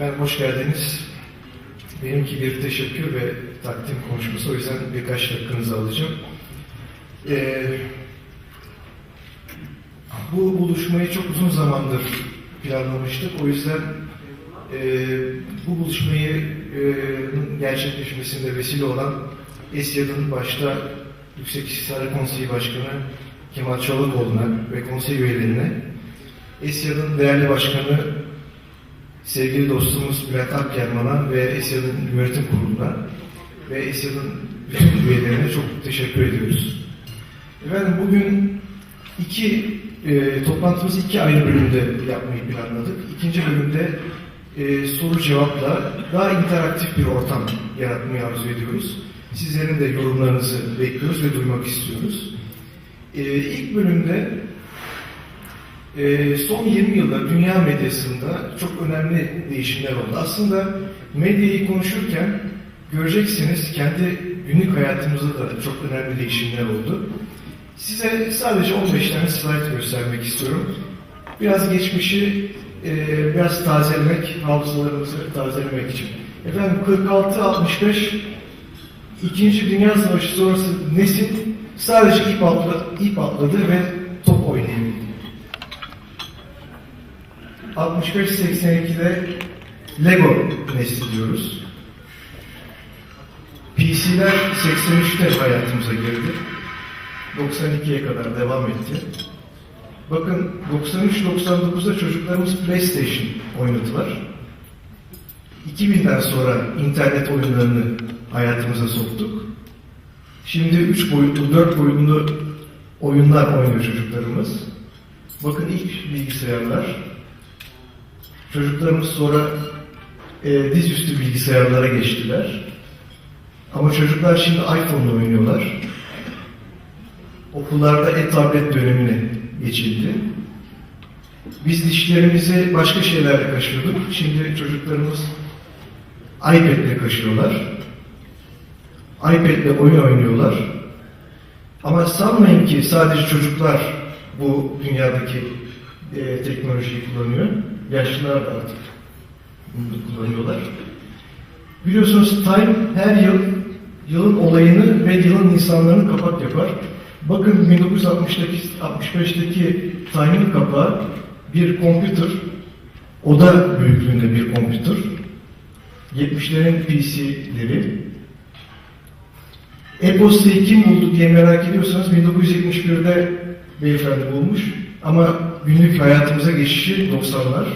Ben hoş geldiniz. Benimki bir teşekkür ve takdim konuşması. O yüzden birkaç dakikanızı alacağım. Ee, bu buluşmayı çok uzun zamandır planlamıştık. O yüzden e, bu buluşmayı e, gerçekleşmesinde vesile olan ESYAD'ın başta Yüksek İstihbarat Konseyi Başkanı Kemal Çolakoğlu'na ve konsey üyelerine, ESYAD'ın değerli başkanı sevgili dostumuz Bülent Akgerman'a ve ESYAD'ın yönetim kuruluna ve ESYAD'ın bütün üyelerine çok teşekkür ediyoruz. Efendim bugün iki e, toplantımızı iki ayrı bölümde yapmayı planladık. İkinci bölümde e, soru cevapla daha interaktif bir ortam yaratmayı arzu ediyoruz. Sizlerin de yorumlarınızı bekliyoruz ve duymak istiyoruz. E, ilk bölümde e, son 20 yılda dünya medyasında çok önemli değişimler oldu. Aslında medyayı konuşurken göreceksiniz kendi günlük hayatımızda da çok önemli değişimler oldu. Size sadece 15 tane slide göstermek istiyorum. Biraz geçmişi e, biraz tazelemek, hafızalarımızı tazelemek için. Efendim 46-65 İkinci Dünya Savaşı sonrası nesil sadece ip, atla, ip atladı ve 65-82'de Lego nesli diyoruz. PC'ler 83'te hayatımıza girdi. 92'ye kadar devam etti. Bakın 93-99'da çocuklarımız PlayStation oynadılar. 2000'den sonra internet oyunlarını hayatımıza soktuk. Şimdi 3 boyutlu, 4 boyutlu oyunlar oynuyor çocuklarımız. Bakın ilk bilgisayarlar. Çocuklarımız sonra e, dizüstü bilgisayarlara geçtiler. Ama çocuklar şimdi iPhone'la oynuyorlar. Okullarda e-tablet dönemine geçildi. Biz dişlerimizi başka şeylerle kaşıyorduk. Şimdi çocuklarımız iPad'le kaşıyorlar. iPad'le oyun oynuyorlar. Ama sanmayın ki sadece çocuklar bu dünyadaki e, teknolojiyi kullanıyor. Yaşlılar da artık bunu kullanıyorlar. Biliyorsunuz Time her yıl yılın olayını ve yılın insanlarını kapak yapar. Bakın 1960'daki 65'teki Time'ın kapağı bir kompütür. Oda büyüklüğünde bir kompütür. 70'lerin PC'leri. E-postayı kim buldu diye merak ediyorsanız 1971'de beyefendi bulmuş. Ama günlük hayatımıza geçişi 90'lar.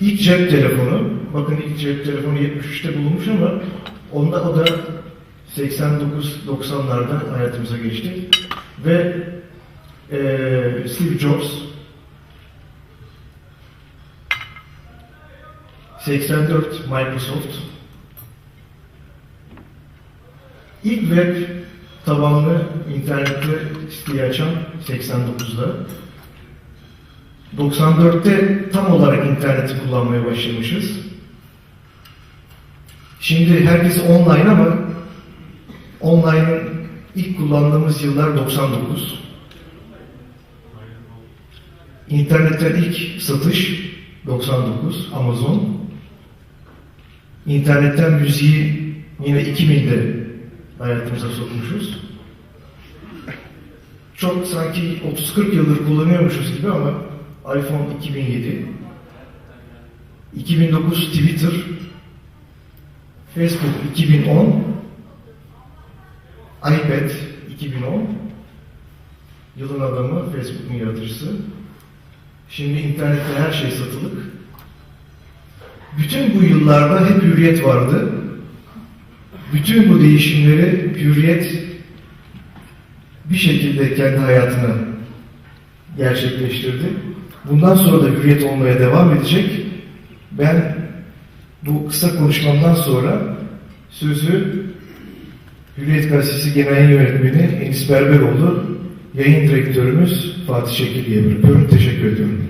İlk cep telefonu, bakın ilk cep telefonu 73'te bulunmuş ama onda o da 89-90'larda hayatımıza geçti. Ve eee Steve Jobs 84 Microsoft ilk web tabanlı internette siteyi açan 89'da 94'te tam olarak interneti kullanmaya başlamışız. Şimdi herkes online ama online'ın ilk kullandığımız yıllar 99. İnternetten ilk satış 99 Amazon. İnternetten müziği yine 2000'de hayatımıza sokmuşuz. Çok sanki 30-40 yıldır kullanıyormuşuz gibi ama iPhone 2007, 2009 Twitter, Facebook 2010, iPad 2010, yılın adamı Facebook'un yaratıcısı. Şimdi internette her şey satılık. Bütün bu yıllarda hep hürriyet vardı. Bütün bu değişimleri hürriyet bir şekilde kendi hayatına gerçekleştirdi. Bundan sonra da hürriyet olmaya devam edecek. Ben bu kısa konuşmamdan sonra sözü Hürriyet Gazetesi Genel Yönetmeni Enis Berberoğlu, yayın direktörümüz Fatih Şekilli'ye bırakıyorum. Teşekkür ediyorum.